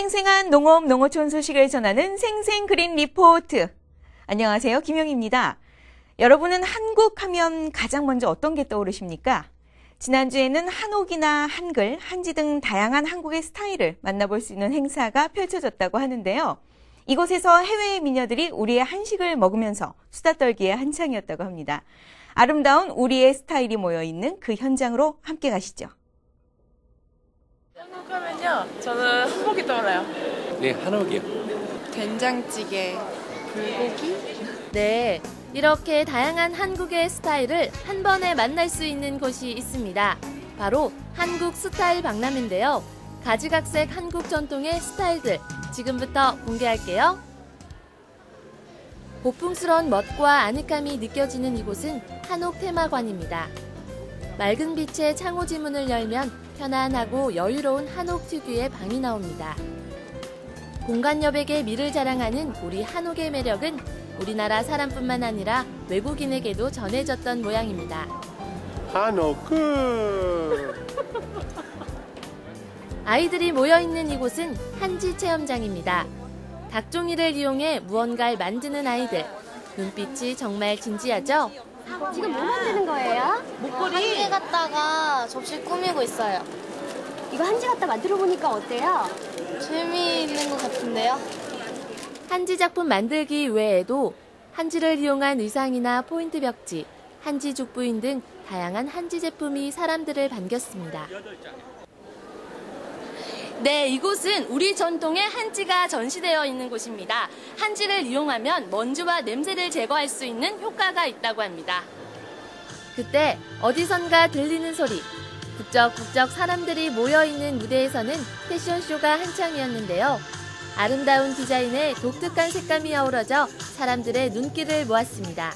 생생한 농업 농어촌 소식을 전하는 생생 그린 리포트. 안녕하세요. 김영입니다. 여러분은 한국 하면 가장 먼저 어떤 게 떠오르십니까? 지난주에는 한옥이나 한글, 한지 등 다양한 한국의 스타일을 만나볼 수 있는 행사가 펼쳐졌다고 하는데요. 이곳에서 해외의 미녀들이 우리의 한식을 먹으면서 수다 떨기에 한창이었다고 합니다. 아름다운 우리의 스타일이 모여 있는 그 현장으로 함께 가시죠. 한국 하면요, 저는 한복이 떠올라요. 네, 한옥이요. 된장찌개, 불고기, 네, 이렇게 다양한 한국의 스타일을 한 번에 만날 수 있는 곳이 있습니다. 바로 한국 스타일 박람회인데요. 가지각색 한국 전통의 스타일들 지금부터 공개할게요. 고풍스러운 멋과 아늑함이 느껴지는 이곳은 한옥 테마관입니다. 맑은 빛의 창호지문을 열면 편안하고 여유로운 한옥 특유의 방이 나옵니다. 공간 여백의 미를 자랑하는 우리 한옥의 매력은 우리나라 사람뿐만 아니라 외국인에게도 전해졌던 모양입니다. 한옥 끝. 아이들이 모여 있는 이곳은 한지 체험장입니다. 닭종이를 이용해 무언가를 만드는 아이들. 눈빛이 정말 진지하죠? 지금 뭐 만드는 거예요? 갖다가 접시 꾸미고 있어요. 이거 한지 갖다 만들어 보니까 어때요? 재미있는 것 같은데요? 한지 작품 만들기 외에도 한지를 이용한 의상이나 포인트 벽지, 한지 죽부인 등 다양한 한지 제품이 사람들을 반겼습니다. 네, 이곳은 우리 전통의 한지가 전시되어 있는 곳입니다. 한지를 이용하면 먼지와 냄새를 제거할 수 있는 효과가 있다고 합니다. 그때 어디선가 들리는 소리. 북적북적 사람들이 모여있는 무대에서는 패션쇼가 한창이었는데요. 아름다운 디자인에 독특한 색감이 어우러져 사람들의 눈길을 모았습니다.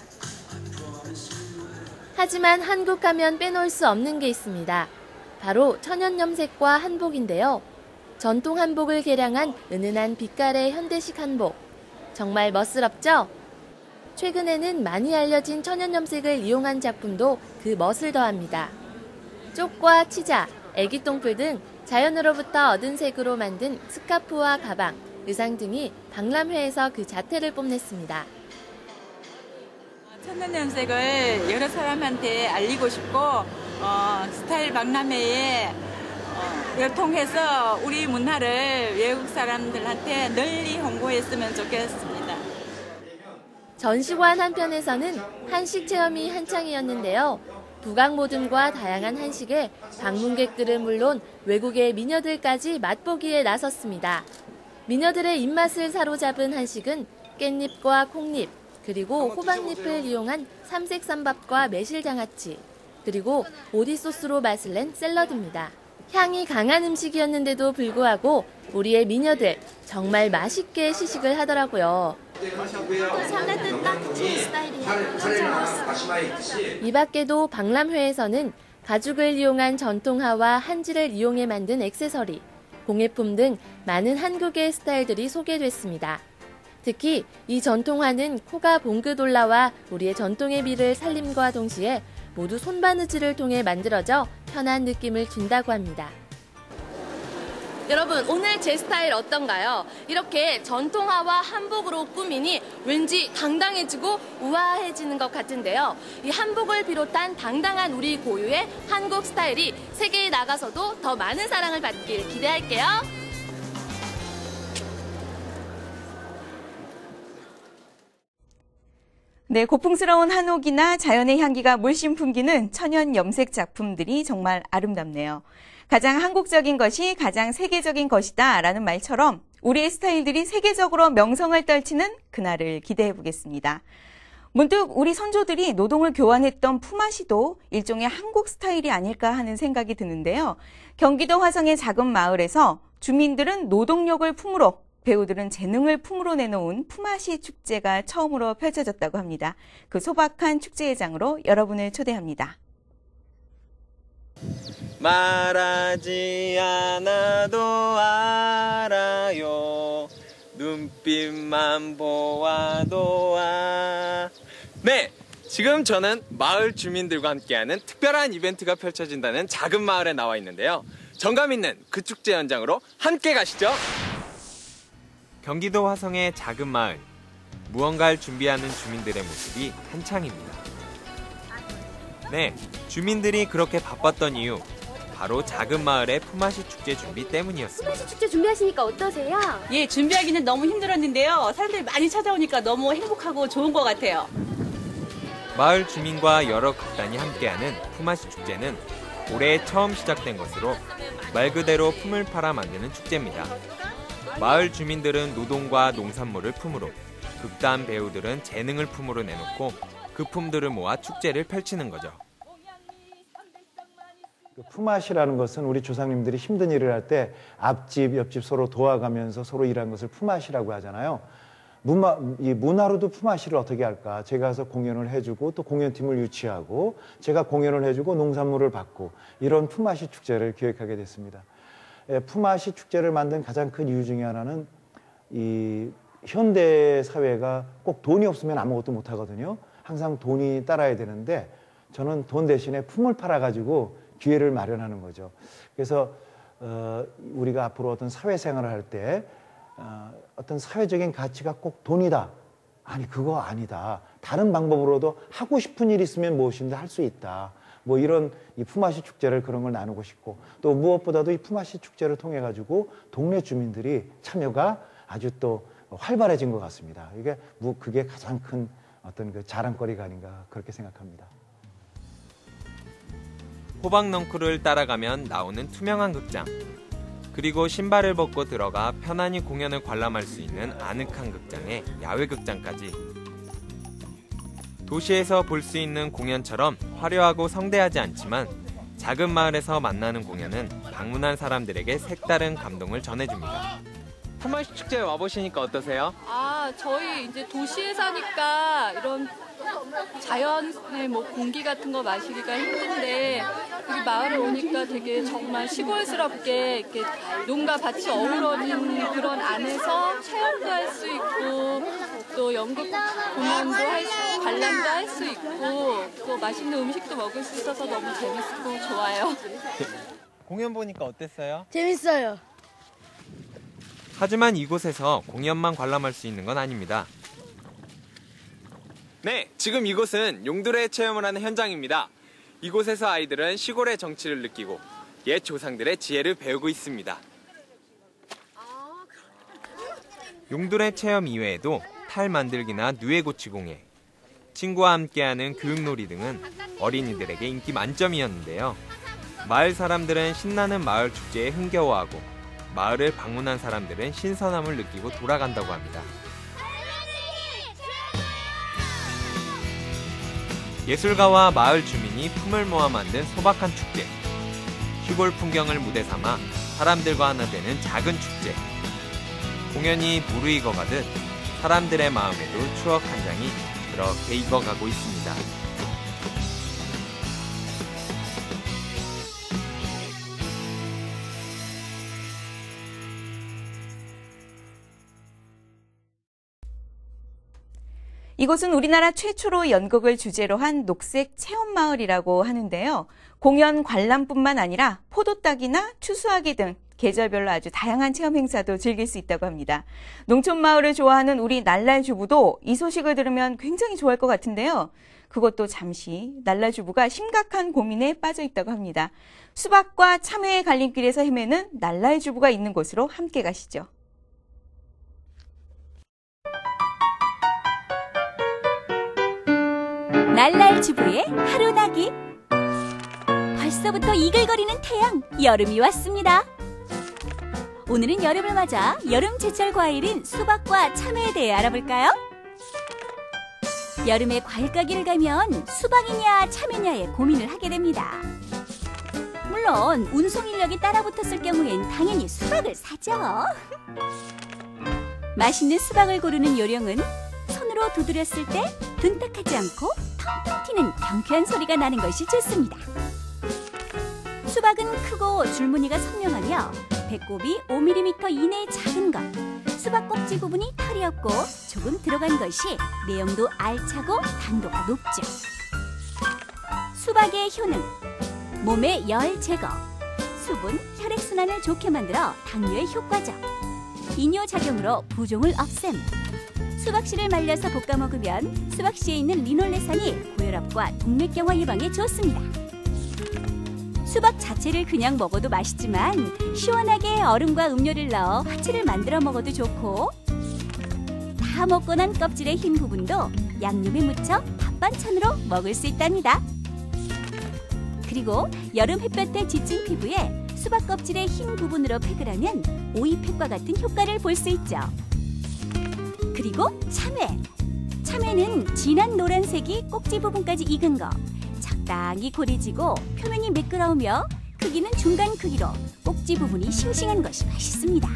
하지만 한국 가면 빼놓을 수 없는 게 있습니다. 바로 천연 염색과 한복인데요. 전통 한복을 개량한 은은한 빛깔의 현대식 한복. 정말 멋스럽죠? 최근에는 많이 알려진 천연염색을 이용한 작품도 그 멋을 더합니다. 쪽과 치자, 애기똥풀 등 자연으로부터 얻은 색으로 만든 스카프와 가방, 의상 등이 박람회에서 그 자태를 뽐냈습니다. 천연염색을 여러 사람한테 알리고 싶고 어, 스타일 박람회에 어, 통해서 우리 문화를 외국 사람들한테 널리 홍보했으면 좋겠습니다. 전시관 한편에서는 한식 체험이 한창이었는데요. 부각 모듬과 다양한 한식에 방문객들은 물론 외국의 미녀들까지 맛보기에 나섰습니다. 미녀들의 입맛을 사로잡은 한식은 깻잎과 콩잎, 그리고 호박잎을 이용한 삼색삼밥과 매실장아찌, 그리고 오디 소스로 맛을 낸 샐러드입니다. 향이 강한 음식이었는데도 불구하고 우리의 미녀들 정말 맛있게 시식을 하더라고요. 설레듯 딱지 스타일이에요. 진짜 멋있어. 이 밖에도 박람회에서는 가죽을 이용한 전통화와 한지를 이용해 만든 액세서리, 공예품 등 많은 한국의 스타일들이 소개됐습니다. 특히 이 전통화는 코가 봉긋 올라와 우리의 전통의 미를 살림과 동시에 모두 손바느질을 통해 만들어져 편한 느낌을 준다고 합니다. 여러분, 오늘 제 스타일 어떤가요? 이렇게 전통화와 한복으로 꾸미니 왠지 당당해지고 우아해지는 것 같은데요. 이 한복을 비롯한 당당한 우리 고유의 한국 스타일이 세계에 나가서도 더 많은 사랑을 받길 기대할게요. 네, 고풍스러운 한옥이나 자연의 향기가 물씬 풍기는 천연 염색 작품들이 정말 아름답네요. 가장 한국적인 것이 가장 세계적인 것이다 라는 말처럼 우리의 스타일들이 세계적으로 명성을 떨치는 그날을 기대해 보겠습니다. 문득 우리 선조들이 노동을 교환했던 품앗이도 일종의 한국 스타일이 아닐까 하는 생각이 드는데요. 경기도 화성의 작은 마을에서 주민들은 노동력을 품으로 배우들은 재능을 품으로 내놓은 품앗이 축제가 처음으로 펼쳐졌다고 합니다. 그 소박한 축제의 장으로 여러분을 초대합니다. 말하지 않아도 알아요. 눈빛만 보아도 아. 네! 지금 저는 마을 주민들과 함께하는 특별한 이벤트가 펼쳐진다는 작은 마을에 나와 있는데요. 정감 있는 그 축제 현장으로 함께 가시죠. 경기도 화성의 작은 마을. 무언가를 준비하는 주민들의 모습이 한창입니다. 네, 주민들이 그렇게 바빴던 이유. 바로 작은 마을의 품앗이 축제 준비 때문이었습니다. 품앗이 축제 준비하시니까 어떠세요? 예, 준비하기는 너무 힘들었는데요. 사람들이 많이 찾아오니까 너무 행복하고 좋은 것 같아요. 마을 주민과 여러 극단이 함께하는 품앗이 축제는 올해 처음 시작된 것으로 말 그대로 품을 팔아 만드는 축제입니다. 마을 주민들은 노동과 농산물을 품으로, 극단 배우들은 재능을 품으로 내놓고 그 품들을 모아 축제를 펼치는 거죠. 그 품앗이라는 것은 우리 조상님들이 힘든 일을 할 때 앞집, 옆집 서로 도와가면서 서로 일한 것을 품앗이라고 하잖아요. 문화, 이 문화로도 품앗이를 어떻게 할까? 제가 가서 공연을 해주고 또 공연팀을 유치하고 제가 공연을 해주고 농산물을 받고 이런 품앗이 축제를 기획하게 됐습니다. 예, 품앗이 축제를 만든 가장 큰 이유 중에 하나는 이 현대 사회가 꼭 돈이 없으면 아무것도 못 하거든요. 항상 돈이 따라야 되는데 저는 돈 대신에 품을 팔아 가지고 기회를 마련하는 거죠. 그래서 어, 우리가 앞으로 어떤 사회생활을 할때 어, 어떤 사회적인 가치가 꼭 돈이다. 아니 그거 아니다. 다른 방법으로도 하고 싶은 일 있으면 무엇인지 할수 있다. 뭐 이런 이 품앗이 축제를 그런 걸 나누고 싶고 또 무엇보다도 이 품앗이 축제를 통해 가지고 동네 주민들이 참여가 아주 또 활발해진 것 같습니다. 이게 뭐 그게 가장 큰 어떤 그 자랑거리가 아닌가 그렇게 생각합니다. 호박 넝쿨을 따라가면 나오는 투명한 극장. 그리고 신발을 벗고 들어가 편안히 공연을 관람할 수 있는 아늑한 극장에 야외 극장까지. 도시에서 볼 수 있는 공연처럼 화려하고 성대하지 않지만 작은 마을에서 만나는 공연은 방문한 사람들에게 색다른 감동을 전해줍니다. 품앗이 축제에 와보시니까 어떠세요? 아, 저희 이제 도시에 사니까 이런 자연의 뭐 공기 같은 거 마시기가 힘든데 여기 마을에 오니까 되게 정말 시골스럽게 이렇게 농가 밭이 어우러진 그런 안에서 체험도 할 수 있고 또 연극 공연도 할 수, 관람도 할 수 있고 또 맛있는 음식도 먹을 수 있어서 너무 재밌고 좋아요. 공연 보니까 어땠어요? 재밌어요. 하지만 이곳에서 공연만 관람할 수 있는 건 아닙니다. 네, 지금 이곳은 용두레 체험을 하는 현장입니다. 이곳에서 아이들은 시골의 정치를 느끼고 옛 조상들의 지혜를 배우고 있습니다. 용두레 체험 이외에도 탈 만들기나 누에 고치 공예, 친구와 함께하는 교육놀이 등은 어린이들에게 인기 만점이었는데요. 마을 사람들은 신나는 마을 축제에 흥겨워하고 마을을 방문한 사람들은 신선함을 느끼고 돌아간다고 합니다. 예술가와 마을 주민이 품을 모아 만든 소박한 축제. 시골 풍경을 무대 삼아 사람들과 하나 되는 작은 축제. 공연이 무르익어가듯 사람들의 마음에도 추억 한 장이 그렇게 익어가고 있습니다. 이곳은 우리나라 최초로 연극을 주제로 한 녹색 체험마을이라고 하는데요. 공연 관람뿐만 아니라 포도 따기나 추수하기 등 계절별로 아주 다양한 체험 행사도 즐길 수 있다고 합니다. 농촌 마을을 좋아하는 우리 날랄 주부도 이 소식을 들으면 굉장히 좋아할 것 같은데요. 그것도 잠시 날랄 주부가 심각한 고민에 빠져 있다고 합니다. 수박과 참외의 갈림길에서 헤매는 날랄 주부가 있는 곳으로 함께 가시죠. 날랄 주부의 하루나기. 벌써부터 이글거리는 태양, 여름이 왔습니다. 오늘은 여름을 맞아 여름 제철 과일인 수박과 참외에 대해 알아볼까요? 여름에 과일 가게를 가면 수박이냐 참외냐에 고민을 하게 됩니다. 물론 운송 인력이 따라붙었을 경우엔 당연히 수박을 사죠. 맛있는 수박을 고르는 요령은 손으로 두드렸을 때 둔탁하지 않고 텅텅 튀는 경쾌한 소리가 나는 것이 좋습니다. 수박은 크고 줄무늬가 선명하며 배꼽이 5mm 이내의 작은 것, 수박 꼭지 부분이 털이 없고 조금 들어간 것이 내용도 알차고 당도가 높죠. 수박의 효능, 몸의 열 제거, 수분, 혈액순환을 좋게 만들어 당뇨에 효과적. 이뇨작용으로 부종을 없앰. 수박씨를 말려서 볶아 먹으면 수박씨에 있는 리놀레산이 고혈압과 동맥경화 예방에 좋습니다. 수박 자체를 그냥 먹어도 맛있지만 시원하게 얼음과 음료를 넣어 화채를 만들어 먹어도 좋고 다 먹고 난 껍질의 흰 부분도 양념에 묻혀 밥 반찬으로 먹을 수 있답니다. 그리고 여름 햇볕에 지친 피부에 수박 껍질의 흰 부분으로 팩을 하면 오이 팩과 같은 효과를 볼 수 있죠. 그리고 참외. 참외는 진한 노란색이 꼭지 부분까지 익은 거. 적당히 고리지고 표면이 매끄러우며 크기는 중간 크기로 꼭지 부분이 싱싱한 것이 맛있습니다.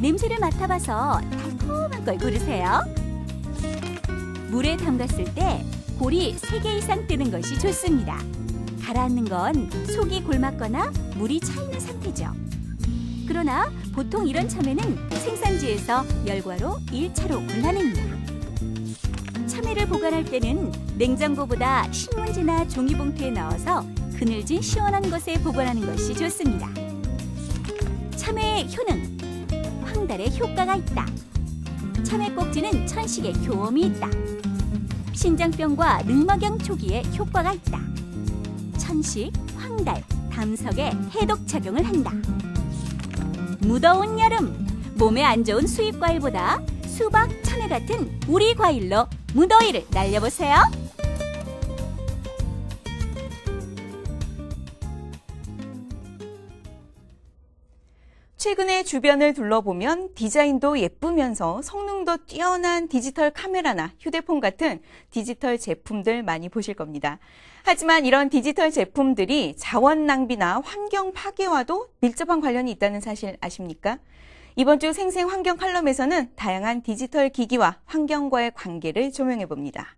냄새를 맡아봐서 달콤한 걸 고르세요. 물에 담갔을 때 골이 3개 이상 뜨는 것이 좋습니다. 가라앉는 건 속이 골맞거나 물이 차 있는 상태죠. 그러나 보통 이런 참외는 생산지에서 열과로 1차로 골라냅니다. 참외를 보관할 때는 냉장고보다 신문지나 종이봉투에 넣어서 그늘진 시원한 곳에 보관하는 것이 좋습니다. 참외의 효능, 황달에 효과가 있다. 참외 꼭지는 천식에 효험이 있다. 신장병과 늑막염 초기에 효과가 있다. 천식, 황달, 담석에 해독 작용을 한다. 무더운 여름, 몸에 안 좋은 수입 과일보다 수박, 참외 같은 우리 과일로 무더위를 날려보세요. 최근에 주변을 둘러보면 디자인도 예쁘면서 성능도 뛰어난 디지털 카메라나 휴대폰 같은 디지털 제품들 많이 보실 겁니다. 하지만 이런 디지털 제품들이 자원 낭비나 환경 파괴와도 밀접한 관련이 있다는 사실 아십니까? 이번 주 생생 환경 칼럼에서는 다양한 디지털 기기와 환경과의 관계를 조명해 봅니다.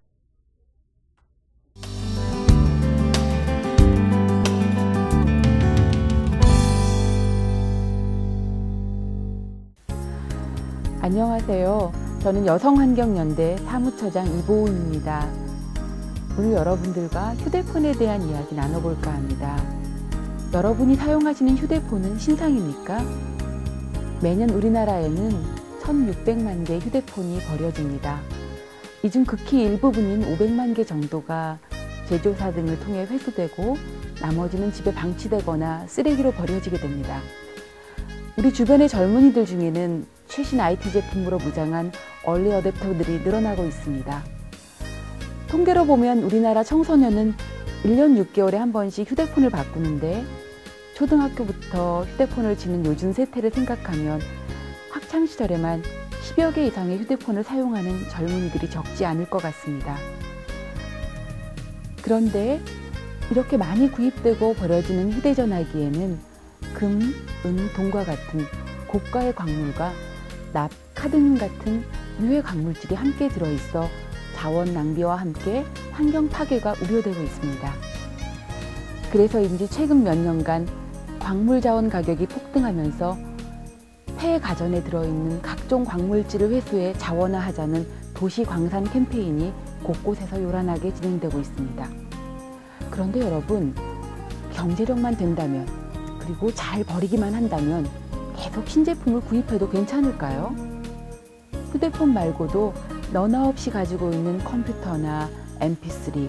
안녕하세요. 저는 여성환경연대 사무처장 이보은입니다. 오늘 여러분들과 휴대폰에 대한 이야기 나눠볼까 합니다. 여러분이 사용하시는 휴대폰은 신상입니까? 매년 우리나라에는 1,600만 개 휴대폰이 버려집니다. 이 중 극히 일부분인 500만 개 정도가 제조사 등을 통해 회수되고 나머지는 집에 방치되거나 쓰레기로 버려지게 됩니다. 우리 주변의 젊은이들 중에는 최신 IT 제품으로 무장한 얼리 어댑터들이 늘어나고 있습니다. 통계로 보면 우리나라 청소년은 1년 6개월에 한 번씩 휴대폰을 바꾸는데 초등학교부터 휴대폰을 지는 요즘 세태를 생각하면 학창시절에만 10여 개 이상의 휴대폰을 사용하는 젊은이들이 적지 않을 것 같습니다. 그런데 이렇게 많이 구입되고 버려지는 휴대전화기에는 금, 은, 동과 같은 고가의 광물과 납, 카드뮴 같은 유해 광물질이 함께 들어있어 자원 낭비와 함께 환경 파괴가 우려되고 있습니다. 그래서인지 최근 몇 년간 광물 자원 가격이 폭등하면서 폐 가전에 들어있는 각종 광물질을 회수해 자원화하자는 도시 광산 캠페인이 곳곳에서 요란하게 진행되고 있습니다. 그런데 여러분, 경제력만 된다면 그리고 잘 버리기만 한다면 계속 신제품을 구입해도 괜찮을까요? 휴대폰 말고도 너나 없이 가지고 있는 컴퓨터나 mp3,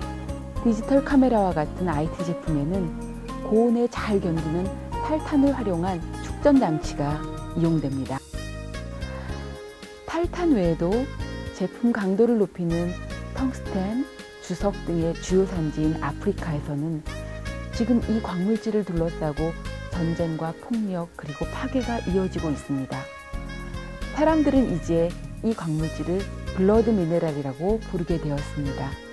디지털 카메라와 같은 IT 제품에는 고온에 잘 견디는 탈탄을 활용한 축전 장치가 이용됩니다. 탈탄 외에도 제품 강도를 높이는 텅스텐, 주석 등의 주요 산지인 아프리카에서는 지금 이 광물질을 둘러싸고 전쟁과 폭력 그리고 파괴가 이어지고 있습니다. 사람들은 이제 이 광물질을 블러드 미네랄이라고 부르게 되었습니다.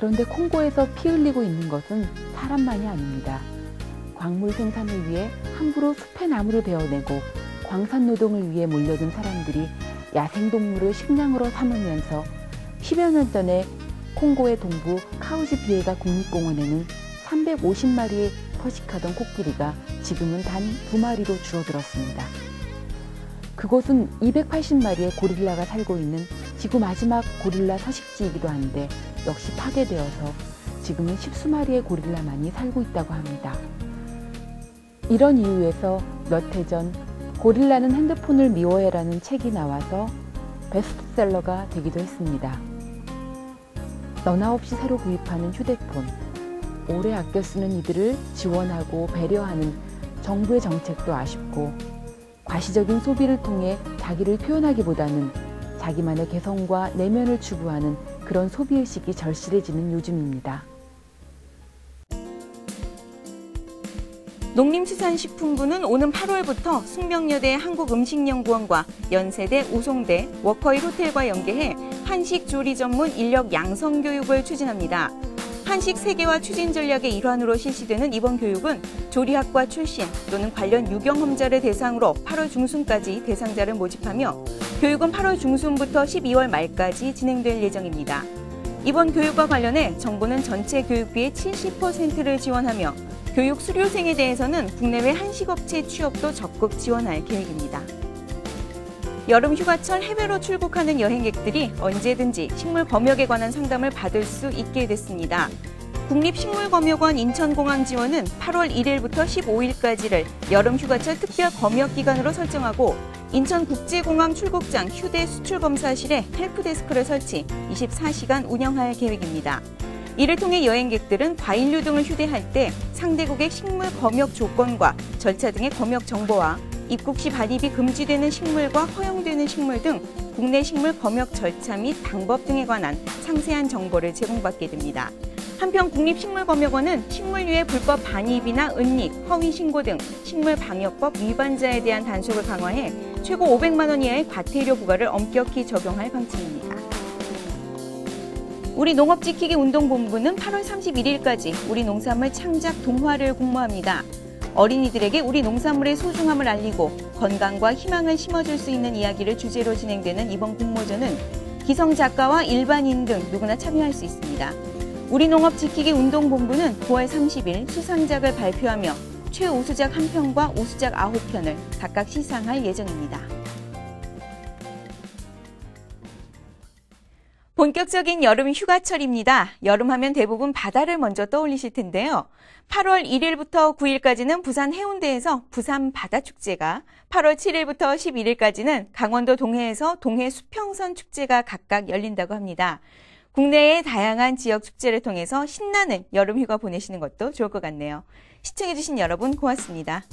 그런데 콩고에서 피 흘리고 있는 것은 사람만이 아닙니다. 광물 생산을 위해 함부로 숲의 나무를 베어내고 광산 노동을 위해 몰려든 사람들이 야생동물을 식량으로 삼으면서 10여 년 전에 콩고의 동부 카우지 비에가 국립공원에는 350마리의 서식하던 코끼리가 지금은 단두 마리로 줄어들었습니다. 그곳은 280마리의 고릴라가 살고 있는 지구 마지막 고릴라 서식지이기도 한데 역시 파괴되어서 지금은 십수마리의 고릴라만이 살고 있다고 합니다. 이런 이유에서 몇 해 전 고릴라는 핸드폰을 미워해라는 책이 나와서 베스트셀러가 되기도 했습니다. 너나 없이 새로 구입하는 휴대폰, 오래 아껴 쓰는 이들을 지원하고 배려하는 정부의 정책도 아쉽고 과시적인 소비를 통해 자기를 표현하기보다는 자기만의 개성과 내면을 추구하는 그런 소비의식이 절실해지는 요즘입니다. 농림수산식품부는 오는 8월부터 숙명여대 한국음식연구원과 연세대 우송대 워커힐 호텔과 연계해 한식 조리 전문 인력 양성 교육을 추진합니다. 한식 세계화 추진 전략의 일환으로 실시되는 이번 교육은 조리학과 출신 또는 관련 유경험자를 대상으로 8월 중순까지 대상자를 모집하며 교육은 8월 중순부터 12월 말까지 진행될 예정입니다. 이번 교육과 관련해 정부는 전체 교육비의 70%를 지원하며 교육 수료생에 대해서는 국내외 한식업체 취업도 적극 지원할 계획입니다. 여름 휴가철 해외로 출국하는 여행객들이 언제든지 식물 검역에 관한 상담을 받을 수 있게 됐습니다. 국립식물검역원 인천공항 지원은 8월 1일부터 15일까지를 여름 휴가철 특별 검역 기간으로 설정하고 인천국제공항 출국장 휴대 수출검사실에 헬프데스크를 설치 24시간 운영할 계획입니다. 이를 통해 여행객들은 과일류 등을 휴대할 때 상대국의 식물 검역 조건과 절차 등의 검역 정보와 입국 시 반입이 금지되는 식물과 허용되는 식물 등 국내 식물 검역 절차 및 방법 등에 관한 상세한 정보를 제공받게 됩니다. 한편 국립식물검역원은 식물류의 불법 반입이나 은닉, 허위 신고 등 식물 방역법 위반자에 대한 단속을 강화해 최고 500만 원 이하의 과태료 부과를 엄격히 적용할 방침입니다. 우리 농업지키기 운동본부는 8월 31일까지 우리 농산물 창작 동화를 공모합니다. 어린이들에게 우리 농산물의 소중함을 알리고 건강과 희망을 심어줄 수 있는 이야기를 주제로 진행되는 이번 공모전은 기성 작가와 일반인 등 누구나 참여할 수 있습니다. 우리 농업 지키기 운동본부는 9월 30일 수상작을 발표하며 최우수작 1편과 우수작 9편을 각각 시상할 예정입니다. 본격적인 여름 휴가철입니다. 여름하면 대부분 바다를 먼저 떠올리실 텐데요. 8월 1일부터 9일까지는 부산 해운대에서 부산 바다축제가, 8월 7일부터 11일까지는 강원도 동해에서 동해 수평선 축제가 각각 열린다고 합니다. 국내의 다양한 지역 축제를 통해서 신나는 여름 휴가 보내시는 것도 좋을 것 같네요. 시청해주신 여러분 고맙습니다.